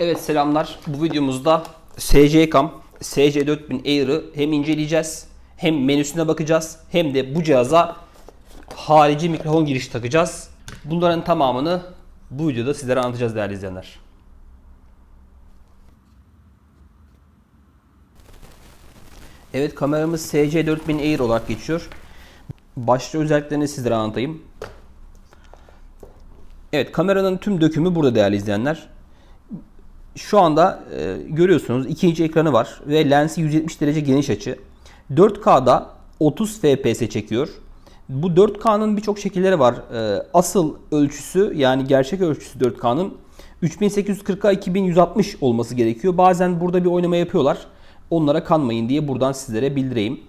Evet selamlar. Bu videomuzda SC-CAM SC4000 Air'ı hem inceleyeceğiz, hem menüsüne bakacağız, hem de bu cihaza harici mikrofon girişi takacağız. Bunların tamamını bu videoda sizlere anlatacağız değerli izleyenler. Evet kameramız SC4000 Air olarak geçiyor. Başta özelliklerini sizlere anlatayım. Evet kameranın tüm dökümü burada değerli izleyenler. Şu anda e, görüyorsunuz ikinci ekranı var ve lensi 170 derece geniş açı. 4K'da 30 FPS çekiyor. Bu 4K'nın birçok şekilleri var. E, asıl ölçüsü yani gerçek ölçüsü 4K'nın 3840'a 2160 olması gerekiyor. Bazen burada bir oynama yapıyorlar. Onlara kanmayın diye buradan sizlere bildireyim.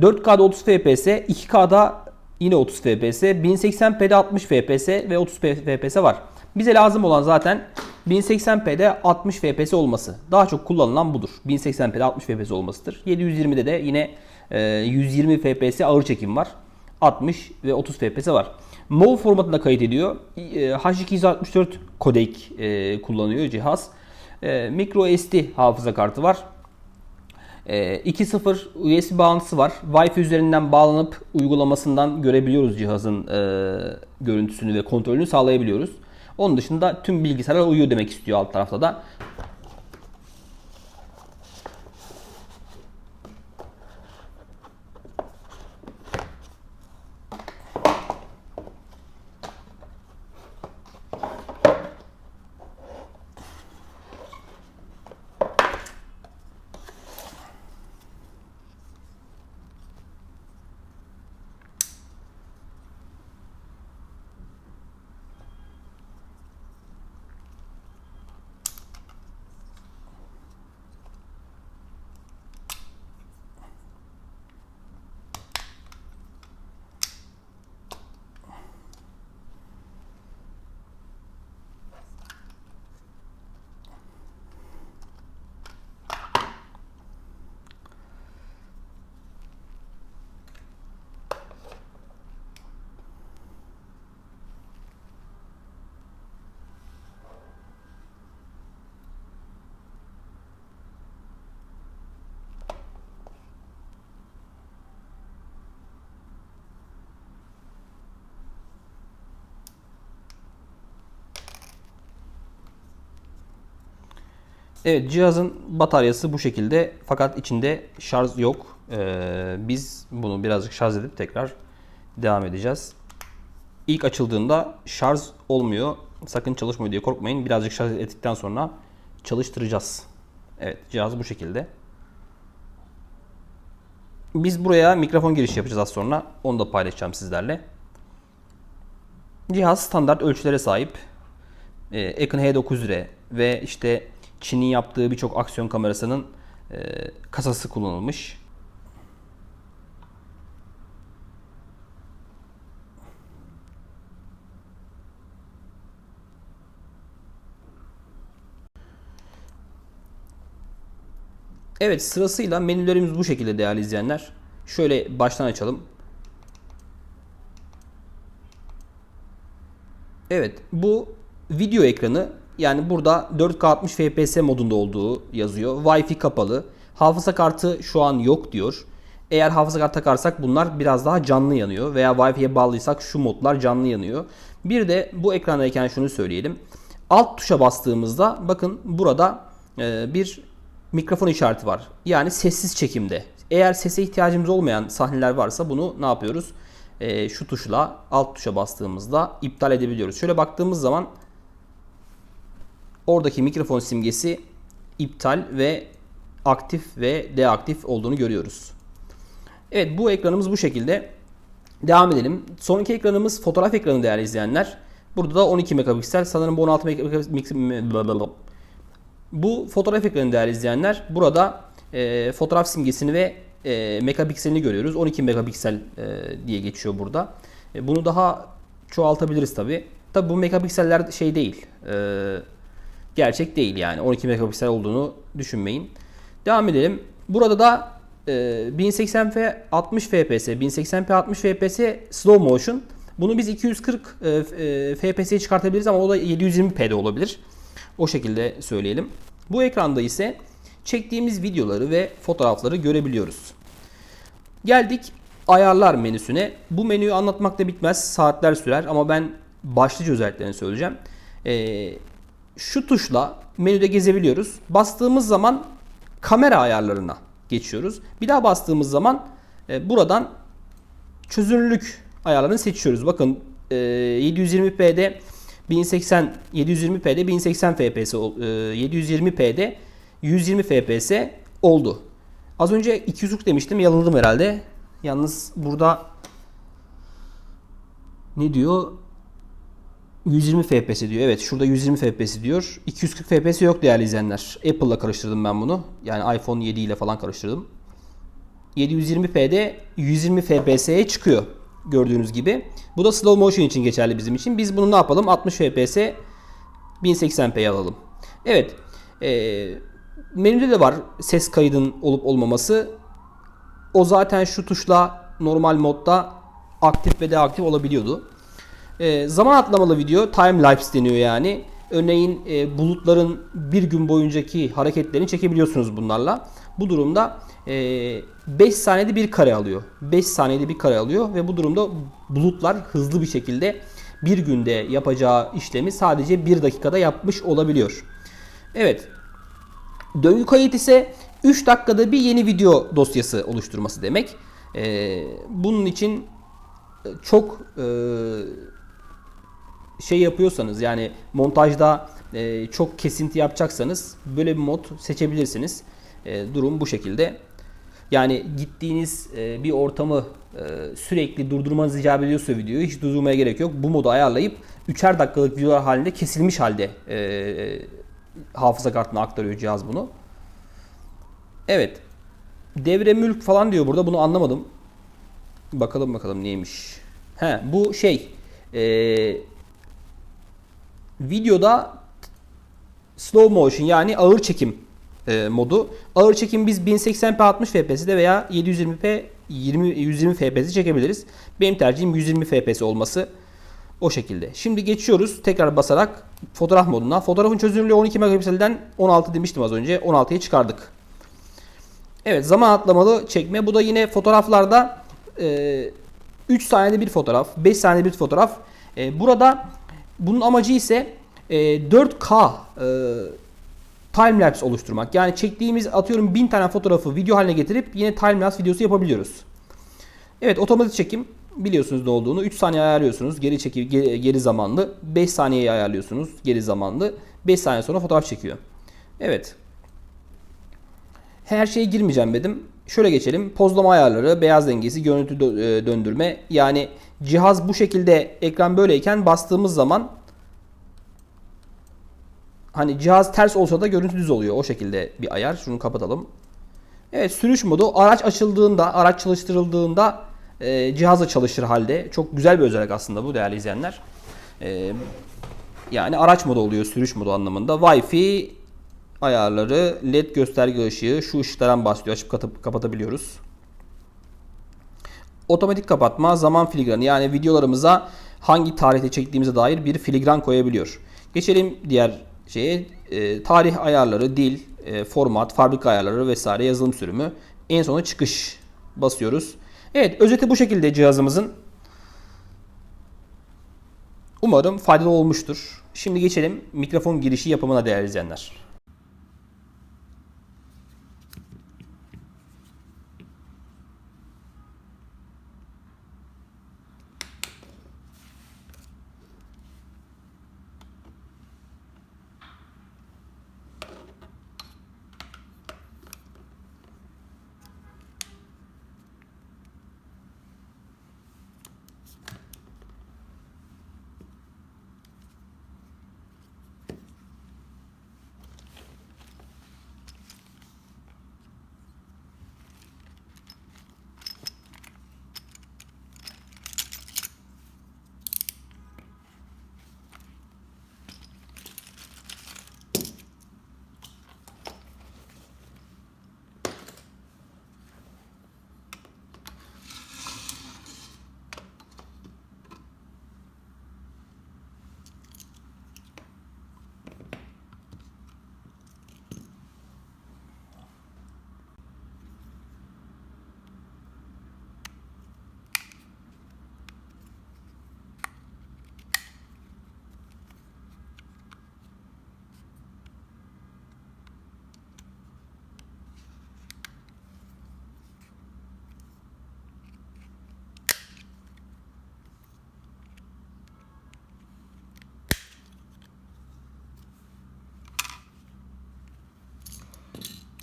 4K'da 30 FPS, 2K'da yine 30 FPS, 1080p'de 60 FPS ve 30 FPS var. Bize lazım olan zaten 1080p'de 60 FPS olması. Daha çok kullanılan budur. 1080p'de 60 FPS olmasıdır. 720'de de yine e, 120 FPS ağır çekim var. 60 ve 30 FPS var. MOV formatında kayıt ediyor. E, H264 kodek e, kullanıyor cihaz. E, micro SD hafıza kartı var. E, 2.0 USB bağlantısı var. Wi-Fi üzerinden bağlanıp uygulamasından görebiliyoruz cihazın e, görüntüsünü ve kontrolünü sağlayabiliyoruz. Onun dışında tüm bilgisayarlar uyuyor demek istiyor alt tarafta da. Evet cihazın bataryası bu şekilde fakat içinde şarj yok. Ee, biz bunu birazcık şarj edip tekrar devam edeceğiz. İlk açıldığında şarj olmuyor. Sakın çalışmıyor diye korkmayın. Birazcık şarj ettikten sonra çalıştıracağız. Evet cihaz bu şekilde. Biz buraya mikrofon girişi yapacağız az sonra. Onu da paylaşacağım sizlerle. Cihaz standart ölçülere sahip. Ee, Econ H9R ve işte Çin'in yaptığı birçok aksiyon kamerasının e, kasası kullanılmış. Evet sırasıyla menülerimiz bu şekilde değerli izleyenler. Şöyle baştan açalım. Evet bu video ekranı yani burada 4K 60 FPS modunda olduğu yazıyor. Wi-Fi kapalı. Hafıza kartı şu an yok diyor. Eğer hafıza kartı takarsak bunlar biraz daha canlı yanıyor. Veya Wi-Fi'ye bağlıysak şu modlar canlı yanıyor. Bir de bu ekrandayken şunu söyleyelim. Alt tuşa bastığımızda bakın burada e, bir mikrofon işareti var. Yani sessiz çekimde. Eğer sese ihtiyacımız olmayan sahneler varsa bunu ne yapıyoruz? E, şu tuşla alt tuşa bastığımızda iptal edebiliyoruz. Şöyle baktığımız zaman oradaki mikrofon simgesi iptal ve aktif ve deaktif olduğunu görüyoruz. Evet bu ekranımız bu şekilde. Devam edelim. Sonraki ekranımız fotoğraf ekranı değerli izleyenler. Burada da 12 megapiksel sanırım bu 16 megapiksel bu fotoğraf ekranı değerli izleyenler. Burada e, fotoğraf simgesini ve e, megapikselini görüyoruz. 12 megapiksel e, diye geçiyor burada. E, bunu daha çoğaltabiliriz tabi. Tabi bu megapikseller şey değil. E, gerçek değil yani. 12 megapiksel olduğunu düşünmeyin. Devam edelim. Burada da e, 1080p 60 fps, 1080p 60 fps slow motion. Bunu biz 240 e, e, fps'ye çıkartabiliriz ama o da 720p'de olabilir. O şekilde söyleyelim. Bu ekranda ise çektiğimiz videoları ve fotoğrafları görebiliyoruz. Geldik ayarlar menüsüne. Bu menüyü anlatmakta bitmez. Saatler sürer ama ben başlıca özelliklerini söyleyeceğim. Ee, şu tuşla menüde gezebiliyoruz. Bastığımız zaman kamera ayarlarına geçiyoruz. Bir daha bastığımız zaman e, buradan çözünürlük ayarlarını seçiyoruz. Bakın e, 720p'de 1080 720p'de 1080 fps e, 720p'de 120 fps oldu. Az önce 240 demiştim yanıldım herhalde. Yalnız burada ne diyor? 120 FPS diyor. Evet şurada 120 FPS diyor. 240 FPS yok değerli izleyenler. Apple'la karıştırdım ben bunu. Yani iPhone 7 ile falan karıştırdım. 720p'de 120 FPS'ye çıkıyor. Gördüğünüz gibi. Bu da slow motion için geçerli bizim için. Biz bunu ne yapalım? 60 FPS 1080p'ye alalım. Evet. E, menüde de var ses kaydın olup olmaması. O zaten şu tuşla normal modda aktif ve deaktif olabiliyordu. E, zaman atlamalı video time lapse deniyor yani. Örneğin e, bulutların bir gün boyuncaki hareketlerini çekebiliyorsunuz bunlarla. Bu durumda 5 saniyede bir kare alıyor. 5 saniyede bir kare alıyor ve bu durumda bulutlar hızlı bir şekilde bir günde yapacağı işlemi sadece 1 dakikada yapmış olabiliyor. Evet. Döngü kayıt ise 3 dakikada bir yeni video dosyası oluşturması demek. Ee, bunun için çok e, şey yapıyorsanız yani montajda e, çok kesinti yapacaksanız böyle bir mod seçebilirsiniz. E, durum bu şekilde. Yani gittiğiniz e, bir ortamı e, sürekli durdurmanız icap ediyorsa videoyu hiç durdurmaya gerek yok. Bu modu ayarlayıp 3'er dakikalık videolar halinde kesilmiş halde e, hafıza kartına aktarıyor cihaz bunu. Evet. Devre mülk falan diyor burada. Bunu anlamadım. Bakalım bakalım neymiş. He bu şey. E, videoda slow motion yani ağır çekim e, modu. Ağır çekim biz 1080p 60 fps'de veya 720p 20 120 fps çekebiliriz. Benim tercihim 120 fps olması. O şekilde. Şimdi geçiyoruz tekrar basarak fotoğraf moduna. Fotoğrafın çözünürlüğü 12 megapikselden 16 demiştim az önce. 16'ya çıkardık. Evet zaman atlamalı çekme. Bu da yine fotoğraflarda e, 3 saniyede bir fotoğraf, 5 saniyede bir fotoğraf. E, burada bunun amacı ise e, 4K e, timelapse oluşturmak. Yani çektiğimiz atıyorum 1000 tane fotoğrafı video haline getirip yine timelapse videosu yapabiliyoruz. Evet otomatik çekim biliyorsunuz ne olduğunu. 3 saniye ayarlıyorsunuz. Geri çekim geri, zamanlı. 5 saniyeye ayarlıyorsunuz. Geri zamanlı. 5 saniye sonra fotoğraf çekiyor. Evet. Her şeye girmeyeceğim dedim. Şöyle geçelim. Pozlama ayarları, beyaz dengesi, görüntü e, döndürme. Yani cihaz bu şekilde ekran böyleyken bastığımız zaman hani cihaz ters olsa da görüntü düz oluyor. O şekilde bir ayar. Şunu kapatalım. Evet sürüş modu araç açıldığında, araç çalıştırıldığında e, cihazla çalışır halde. Çok güzel bir özellik aslında bu değerli izleyenler. E, yani araç modu oluyor sürüş modu anlamında. Wi-Fi ayarları, led gösterge ışığı, şu ışıklardan bahsediyor. Açıp kapatabiliyoruz. Otomatik kapatma, zaman filigranı yani videolarımıza hangi tarihte çektiğimize dair bir filigran koyabiliyor. Geçelim diğer şeye. E, tarih ayarları, dil, e, format, fabrika ayarları vesaire yazılım sürümü. En sona çıkış basıyoruz. Evet özeti bu şekilde cihazımızın. Umarım faydalı olmuştur. Şimdi geçelim mikrofon girişi yapımına değerli izleyenler.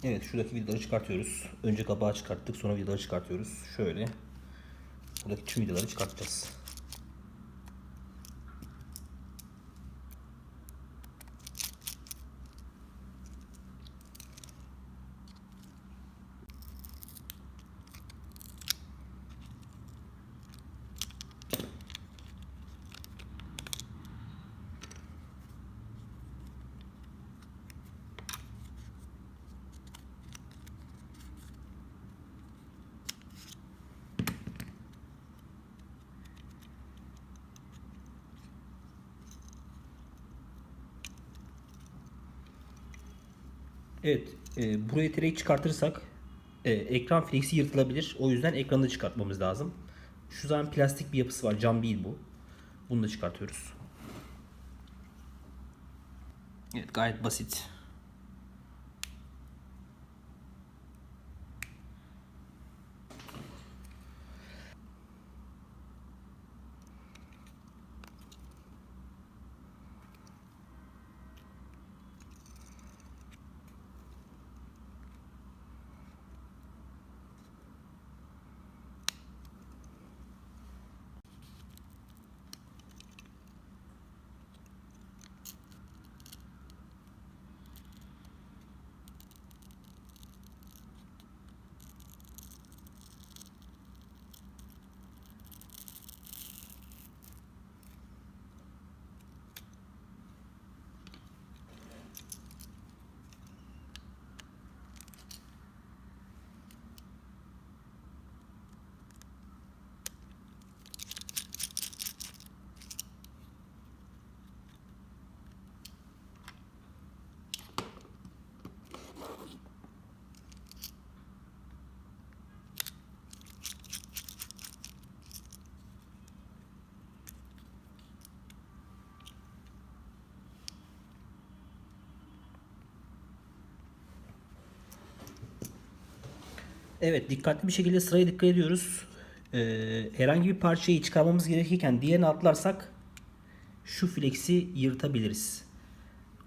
Evet şuradaki vidaları çıkartıyoruz. Önce kabağı çıkarttık sonra vidaları çıkartıyoruz. Şöyle. Buradaki tüm vidaları çıkartacağız. Evet, e, buraya tereyi çıkartırsak e, ekran flexi yırtılabilir. O yüzden ekranı çıkartmamız lazım. Şu zaman plastik bir yapısı var, cam değil bu. Bunu da çıkartıyoruz. Evet, gayet basit. Evet dikkatli bir şekilde sıraya dikkat ediyoruz. Ee, herhangi bir parçayı çıkarmamız gerekirken diğerini atlarsak şu flexi yırtabiliriz.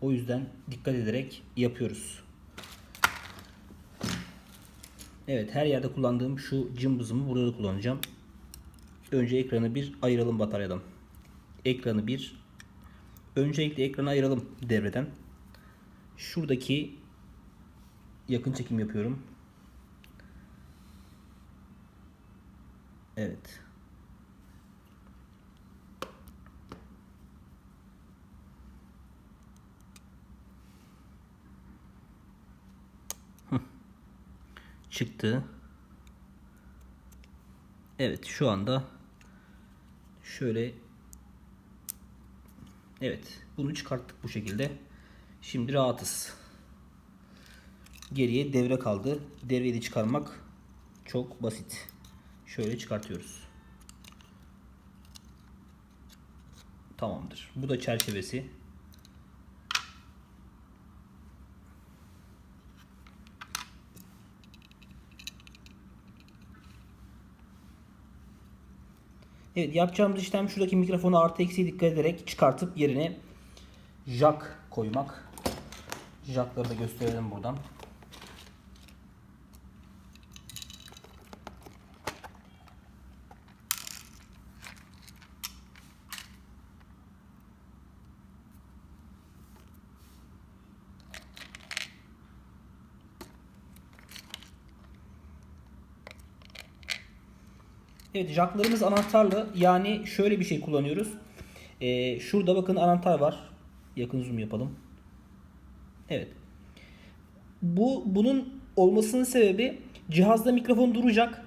O yüzden dikkat ederek yapıyoruz. Evet her yerde kullandığım şu cımbızımı burada da kullanacağım. Önce ekranı bir ayıralım bataryadan. Ekranı bir öncelikle ekranı ayıralım devreden. Şuradaki yakın çekim yapıyorum. Evet. Çıktı. Evet şu anda şöyle Evet bunu çıkarttık bu şekilde. Şimdi rahatız. Geriye devre kaldı. Devreyi de çıkarmak çok basit. Şöyle çıkartıyoruz. Tamamdır. Bu da çerçevesi. Evet yapacağımız işlem şuradaki mikrofonu artı eksiğe dikkat ederek çıkartıp yerine jack koymak. Jackları da gösterelim buradan. Evet jacklarımız anahtarlı. Yani şöyle bir şey kullanıyoruz. Ee, şurada bakın anahtar var. Yakın zoom yapalım. Evet. Bu bunun olmasının sebebi cihazda mikrofon duracak.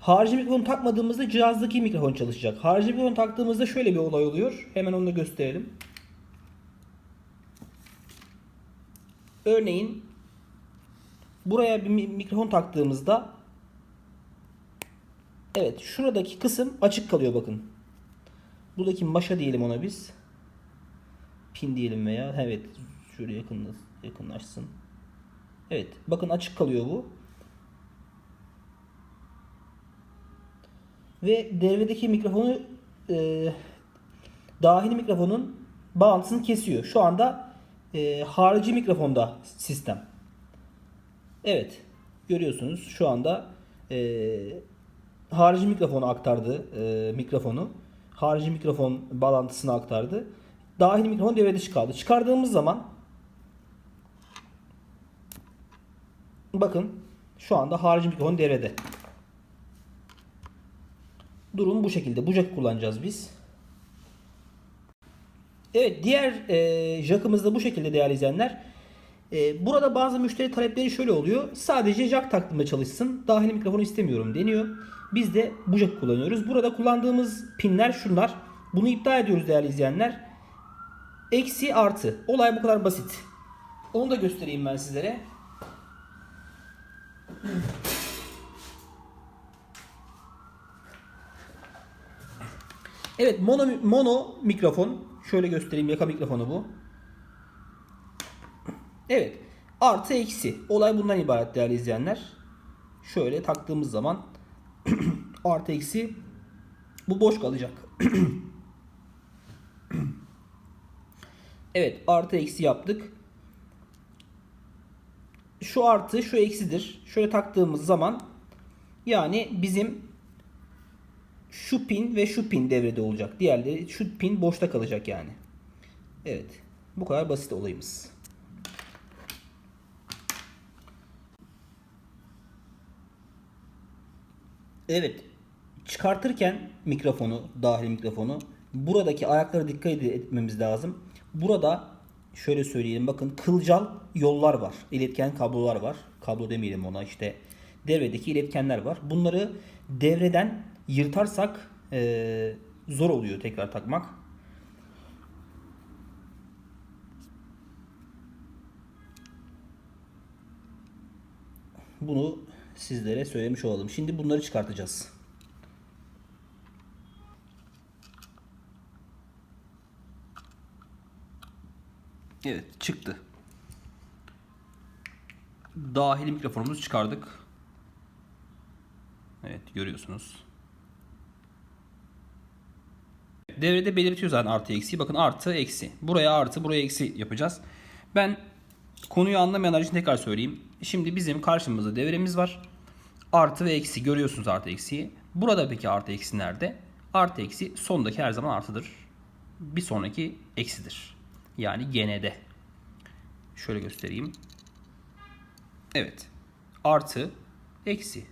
Harici mikrofon takmadığımızda cihazdaki mikrofon çalışacak. Harici mikrofon taktığımızda şöyle bir olay oluyor. Hemen onu da gösterelim. Örneğin buraya bir mi- mikrofon taktığımızda Evet şuradaki kısım açık kalıyor bakın. Buradaki maşa diyelim ona biz. Pin diyelim veya evet şöyle yakın yakınlaşsın. Evet bakın açık kalıyor bu. Ve devredeki mikrofonu e, dahili mikrofonun bağlantısını kesiyor. Şu anda e, harici mikrofonda sistem. Evet. Görüyorsunuz şu anda e, harici mikrofonu aktardı e, mikrofonu. Harici mikrofon bağlantısını aktardı. Dahili mikrofon devre dışı kaldı. Çıkardığımız zaman bakın şu anda harici mikrofon devrede. Durum bu şekilde. Bu jack'ı kullanacağız biz. Evet diğer e, jack'ımız da bu şekilde değerli izleyenler. E, burada bazı müşteri talepleri şöyle oluyor. Sadece jack taktığımda çalışsın. Dahili mikrofonu istemiyorum deniyor. Biz de bu jack'ı kullanıyoruz. Burada kullandığımız pinler şunlar. Bunu iptal ediyoruz değerli izleyenler. Eksi artı. Olay bu kadar basit. Onu da göstereyim ben sizlere. Evet mono, mono mikrofon. Şöyle göstereyim yaka mikrofonu bu. Evet. Artı eksi. Olay bundan ibaret değerli izleyenler. Şöyle taktığımız zaman artı eksi bu boş kalacak. evet artı eksi yaptık. Şu artı şu eksidir. Şöyle taktığımız zaman yani bizim şu pin ve şu pin devrede olacak. Diğerleri şu pin boşta kalacak yani. Evet. Bu kadar basit olayımız. Evet. Çıkartırken mikrofonu, dahil mikrofonu buradaki ayaklara dikkat etmemiz lazım. Burada şöyle söyleyelim bakın kılcal yollar var. İletken kablolar var. Kablo demeyelim ona işte devredeki iletkenler var. Bunları devreden yırtarsak eee, zor oluyor tekrar takmak. Bunu sizlere söylemiş olalım. Şimdi bunları çıkartacağız. Evet çıktı. Dahili mikrofonumuzu çıkardık. Evet görüyorsunuz. Devrede belirtiyor zaten artı eksi. Bakın artı eksi. Buraya artı buraya eksi yapacağız. Ben konuyu anlamayanlar için tekrar söyleyeyim. Şimdi bizim karşımızda devremiz var. Artı ve eksi görüyorsunuz artı eksiyi. Burada peki artı eksi nerede? Artı eksi sondaki her zaman artıdır. Bir sonraki eksidir. Yani genede. Şöyle göstereyim. Evet. Artı, eksi,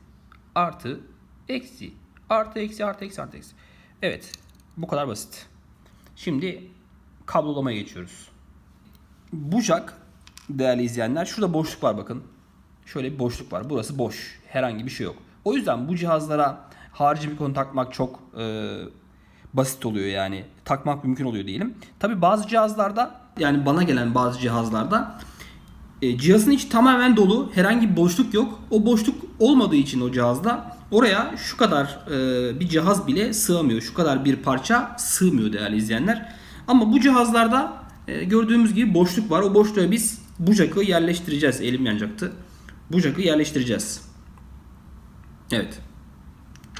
artı, eksi, artı, eksi, artı, eksi, artı, eksi. Evet. Bu kadar basit. Şimdi kablolamaya geçiyoruz. Bu jack değerli izleyenler şurada boşluk var bakın. Şöyle bir boşluk var. Burası boş. Herhangi bir şey yok. O yüzden bu cihazlara harici bir konu takmak çok e, basit oluyor yani. Takmak mümkün oluyor diyelim. Tabi bazı cihazlarda yani bana gelen bazı cihazlarda e, cihazın içi tamamen dolu. Herhangi bir boşluk yok. O boşluk olmadığı için o cihazda oraya şu kadar e, bir cihaz bile sığamıyor. Şu kadar bir parça sığmıyor değerli izleyenler. Ama bu cihazlarda e, gördüğümüz gibi boşluk var. O boşluğa biz bu jack'ı yerleştireceğiz. Elim yanacaktı. Bu jack'ı yerleştireceğiz. Evet.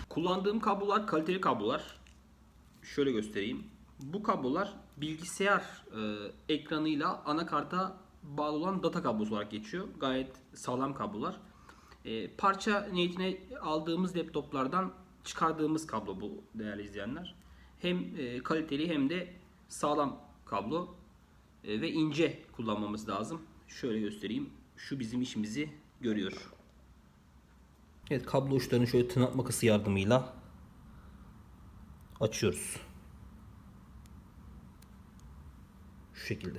Kullandığım kablolar kaliteli kablolar. Şöyle göstereyim. Bu kablolar bilgisayar e, ekranıyla anakarta bağlı olan data kablosu olarak geçiyor. Gayet sağlam kablolar. E, parça niyetine aldığımız laptoplardan çıkardığımız kablo bu değerli izleyenler. Hem e, kaliteli hem de sağlam kablo E, ve ince kullanmamız lazım. Şöyle göstereyim. Şu bizim işimizi görüyor. Evet kablo uçlarını şöyle tırnak makası yardımıyla açıyoruz. Şu şekilde.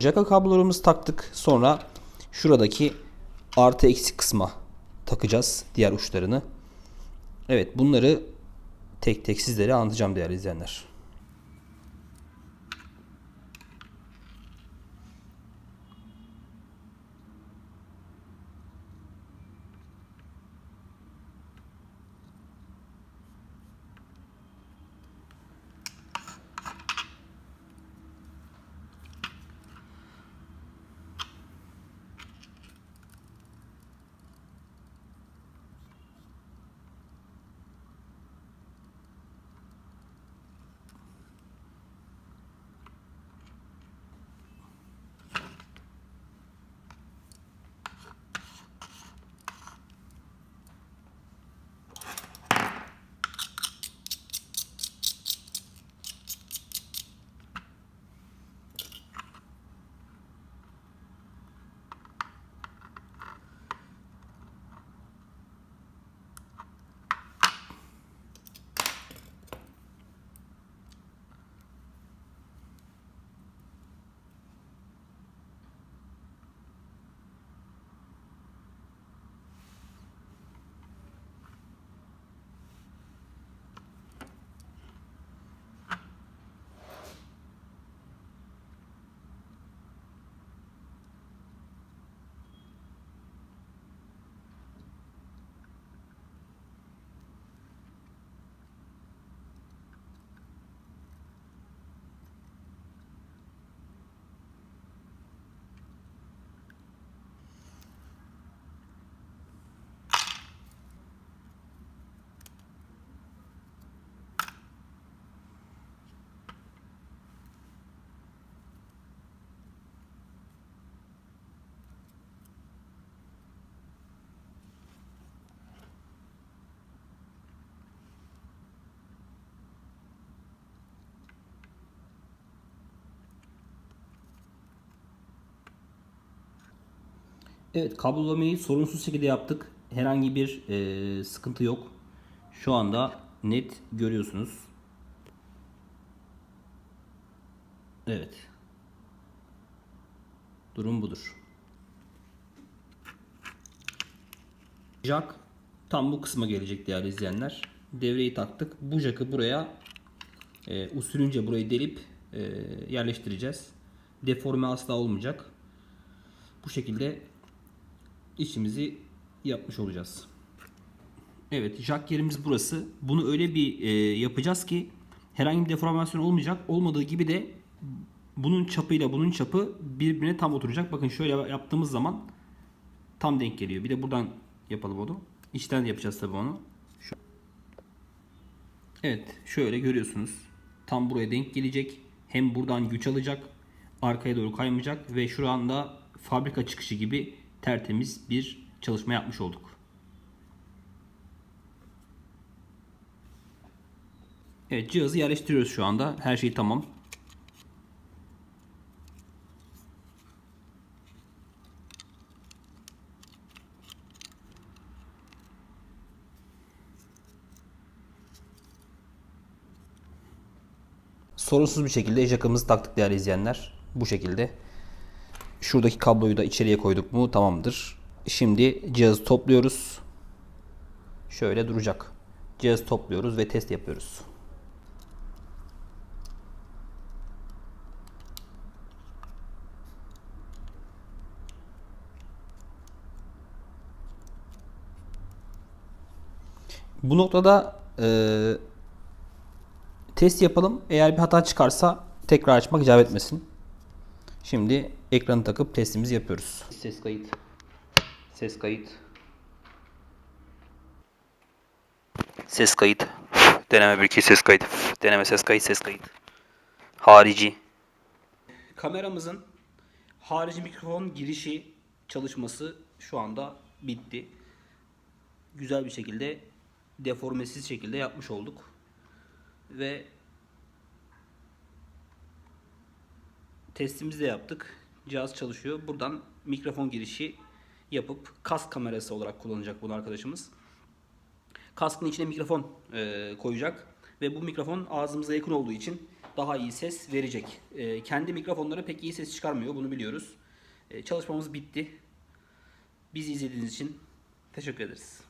Jaka kablolarımızı taktık. Sonra şuradaki artı eksi kısma takacağız diğer uçlarını. Evet bunları tek tek sizlere anlatacağım değerli izleyenler. Evet kablolamayı sorunsuz şekilde yaptık. Herhangi bir e, sıkıntı yok. Şu anda net görüyorsunuz. Evet. Durum budur. Jack tam bu kısma gelecek değerli izleyenler. Devreyi taktık. Bu jack'ı buraya e, usulünce burayı delip e, yerleştireceğiz. Deforme asla olmayacak. Bu şekilde işimizi yapmış olacağız. Evet, jack yerimiz burası. Bunu öyle bir e, yapacağız ki herhangi bir deformasyon olmayacak. Olmadığı gibi de bunun çapıyla bunun çapı birbirine tam oturacak. Bakın şöyle yaptığımız zaman tam denk geliyor. Bir de buradan yapalım onu. İçten yapacağız tabii onu. Evet, şöyle görüyorsunuz. Tam buraya denk gelecek. Hem buradan güç alacak, arkaya doğru kaymayacak ve şu anda fabrika çıkışı gibi tertemiz bir çalışma yapmış olduk. Evet cihazı yerleştiriyoruz şu anda. Her şey tamam. Sorunsuz bir şekilde jackımızı taktık değerli izleyenler. Bu şekilde. Şuradaki kabloyu da içeriye koyduk mu tamamdır. Şimdi cihazı topluyoruz. Şöyle duracak. Cihazı topluyoruz ve test yapıyoruz. Bu noktada e, test yapalım. Eğer bir hata çıkarsa tekrar açmak icap etmesin. Şimdi ekranı takıp testimizi yapıyoruz. Ses kayıt. Ses kayıt. Ses kayıt. Deneme 1 2 ses kayıt. Deneme ses kayıt ses kayıt. Harici. Kameramızın harici mikrofon girişi çalışması şu anda bitti. Güzel bir şekilde deformesiz şekilde yapmış olduk. Ve testimizi de yaptık. Cihaz çalışıyor. Buradan mikrofon girişi yapıp kask kamerası olarak kullanacak bunu arkadaşımız. Kaskın içine mikrofon e, koyacak ve bu mikrofon ağzımıza yakın olduğu için daha iyi ses verecek. E, kendi mikrofonları pek iyi ses çıkarmıyor bunu biliyoruz. E, çalışmamız bitti. Bizi izlediğiniz için teşekkür ederiz.